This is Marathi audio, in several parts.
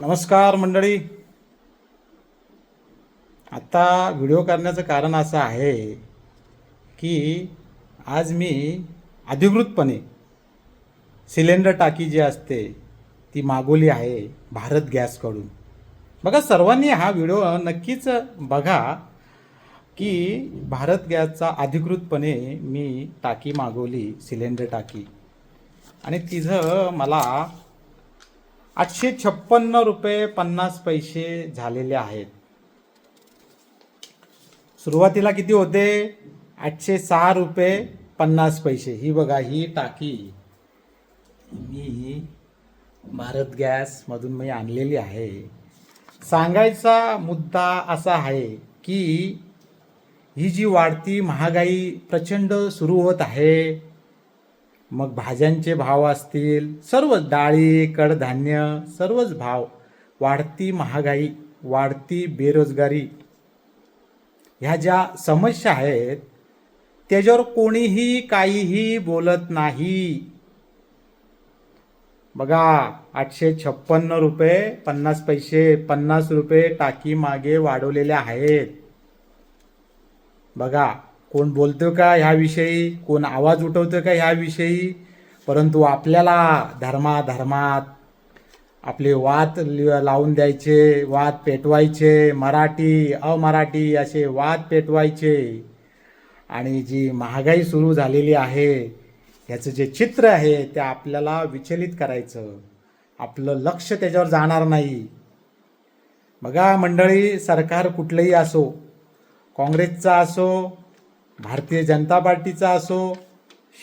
नमस्कार मंडळी. आत्ता व्हिडिओ करण्याचं कारण असं आहे की आज मी अधिकृतपणे सिलेंडर टाकी जी असते ती मागवली आहे भारत गॅसकडून. बघा सर्वांनी हा व्हिडिओ नक्कीच बघा की भारत गॅसचा अधिकृतपणे मी टाकी मागवली सिलेंडर टाकी. आणि तिचं मला आठशे छप्पन्न रुपये पन्नास पैसे झालेले आहेत. सुरुवातीला किती होते? आठशे सहा रुपये पन्नास पैसे. ही बघा ही टाकी. मी भारत गॅसमधून मी आणलेली आहे. सांगायचा मुद्दा असा आहे की ही जी वाढती महागाई प्रचंड सुरू होत आहे मग भाज्यांचे भाव असतील सर्वच डाळी कडधान्य सर्वच भाव. वाढती महागाई वाढती बेरोजगारी. ह्या ज्या समस्या आहेत त्याच्यावर कोणीही काहीही बोलत नाही. बघा आठशे छप्पन्न रुपये पन्नास पैसे पन्नास रुपये टाकी मागे वाढवलेले आहेत. बघा कोण बोलतो का ह्याविषयी कोण आवाज उठवतो का ह्याविषयी परंतु आपल्याला धर्माधर्मात आपले वाद लि- लावून द्यायचे वाद पेटवायचे मराठी अमराठी असे वाद पेटवायचे. आणि जी महागाई सुरू झालेली आहे ह्याचं जे चित्र आहे ते आपल्याला विचलित करायचं. आपलं लक्ष त्याच्यावर जाणार नाही. बघा मंडळी सरकार कुठलंही असो काँग्रेसचा असो भारतीय जनता पार्टीचा असो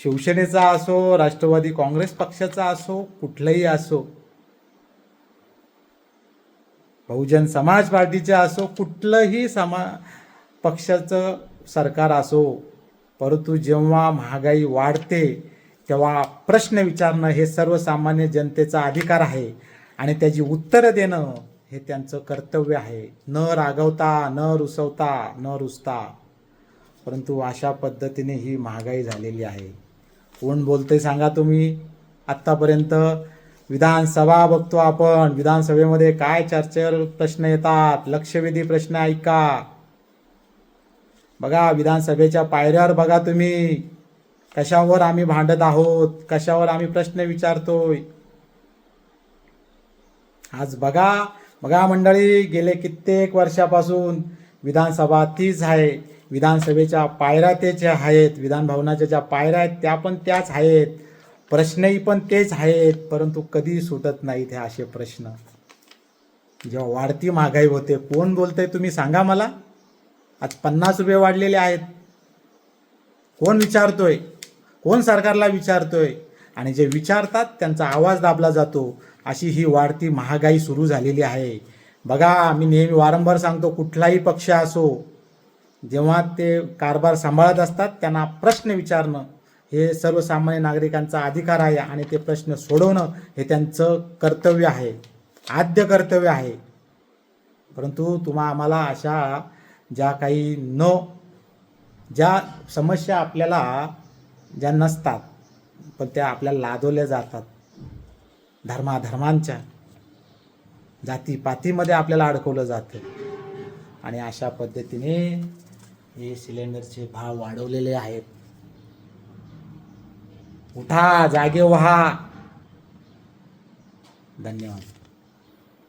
शिवसेनेचा असो राष्ट्रवादी काँग्रेस पक्षाचा असो कुठलंही असो बहुजन समाज पार्टीचा असो कुठलंही समा पक्षाचं सरकार असो परंतु जेव्हा महागाई वाढते तेव्हा प्रश्न विचारणं हे सर्वसामान्य जनतेचा अधिकार आहे आणि त्याची उत्तरं देणं हे त्यांचं कर्तव्य आहे. न रागवता न रुसवता न रुसता. परंतु अशा पद्धतीने ही महागाई झालेली आहे. कोण बोलते सांगा तुम्ही. आत्तापर्यंत विधानसभा बघतो आपण. विधानसभेमध्ये काय चर्चेवर प्रश्न येतात? लक्षवेधी प्रश्न ऐका. बघा विधानसभेच्या पायऱ्यावर बघा तुम्ही. कशावर आम्ही भांडत आहोत? कशावर आम्ही प्रश्न विचारतोय? आज बघा. बघा मंडळी गेले कित्येक वर्षापासून विधानसभा तीच आहे. विधानसभेच्या पायऱ्या ते ज्या आहेत विधान भवनाच्या ज्या पायऱ्या आहेत त्या पण त्याच आहेत. प्रश्नही पण तेच आहेत परंतु कधी सुटत नाहीत हे असे प्रश्न. जेव्हा वाढती महागाई होते कोण बोलतंय तुम्ही सांगा मला? आज पन्नास रुपये वाढलेले आहेत. कोण विचारतोय? कोण सरकारला विचारतोय? आणि जे विचारतात त्यांचा आवाज दाबला जातो. अशी ही वाढती महागाई सुरू झालेली आहे. बघा मी नेहमी वारंवार सांगतो कुठलाही पक्ष असो जेव्हा ते कारभार सांभाळत असतात त्यांना प्रश्न विचारणं हे सर्वसामान्य नागरिकांचा अधिकार आहे आणि ते प्रश्न सोडवणं हे त्यांचं कर्तव्य आहे आद्य कर्तव्य आहे. परंतु तुम्हा आम्हाला अशा ज्या काही न ज्या समस्या आपल्याला ज्या नसतात पण त्या आपल्याला लादवल्या जातात. धर्माधर्मांच्या जातीपातीमध्ये आपल्याला अडकवलं जातं. आणि अशा पद्धतीने हे सिलेंडरचे भाव वाढवलेले आहेत. उठा जागे व्हा. धन्यवाद.